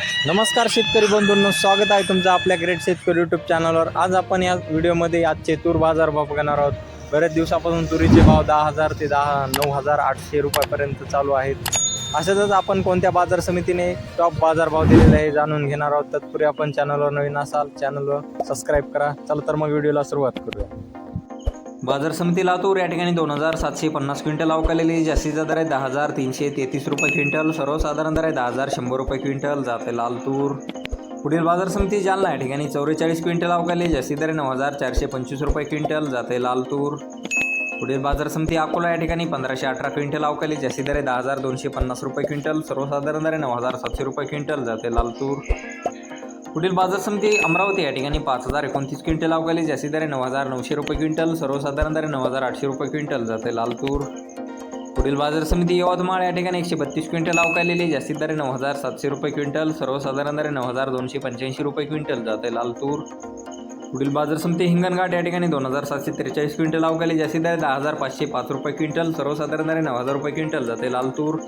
नमस्कार शेतकरी बंधूंनो स्वागत आहे तुमचं आपल्या ग्रेट शेतकरी यूट्यूब चॅनलवर आज आपण या व्हिडिओमध्ये आजचे तूर बाजार भाव बघणार आहोत. बऱ्याच दिवसापासून तुरीचे भाव दहा हजार ते दहा नऊ हजार आठशे रुपयापर्यंत चालू आहेत. अशातच आपण कोणत्या बाजार समितीने टॉप बाजार भाव दिलेला आहे जाणून घेणार आहोत. तत्पूर्वी आपण चॅनलवर नवीन असाल चॅनलवर सबस्क्राईब करा. चला तर मग व्हिडिओला सुरुवात करूया. बाजार समिती लातूर या ठिकाणी दोन हजार सातशे पन्नास क्विंटल अवकालेली जास्तीचा दर आहे दहा हजार तीनशे तेहतीस रुपये क्विंटल. सर्वसाधारण दर आहे दहा हजार शंभर रुपये क्विंटल. जाते लालतूर. पुढील बाजार समिती जालना या ठिकाणी चौवेचाळीस क्विंटल अवकाले जास्ती दर आहे नऊ हजार चारशे पंचवीस रुपये क्विंटल. जाते लालतूर. पुढील बाजार समिती अकोला या ठिकाणी पंधराशे अठरा क्विंटल अवकाली जास्ती दर आहे दहा हजार दोनशे पन्नास रुपये क्विंटल. सर्वसाधारण दर आहे नऊ हजार सातशे रुपये क्विंटल. जाते लालतूर. पुढील बाजार समिती अमरावती या ठिकाणी पाच हजार एकोणतीस क्विंटल अवकाली जास्ती दर नऊ हजार नऊशे रुपये क्विंटल सर्वसाधारण दर नऊ हजार आठशे रुपये क्विंटल जाते लालतूर. पुढील बाजार समिती यवतमाळ या ठिकाणी एकशे बत्तीस क्विंटल अवकालेली जास्तीत दर नऊ हजार सातशे रुपये क्विंटल सर्वसाधारण दर नऊ हजार दोनशे पंच्याऐंशी रुपये क्विंटल जाते लालतूर. पुढील बाजार समिती हिंगणघाट या ठिकाणी दोन हजार सातशे त्रेचाळीस क्विंटल अवकाली जास्तीत दर आहे दहा हजार पाचशे पाच रुपये क्विंटल सर्वसाधारण दर नऊ हजार रुपये क्विंटल जाते लालतूर.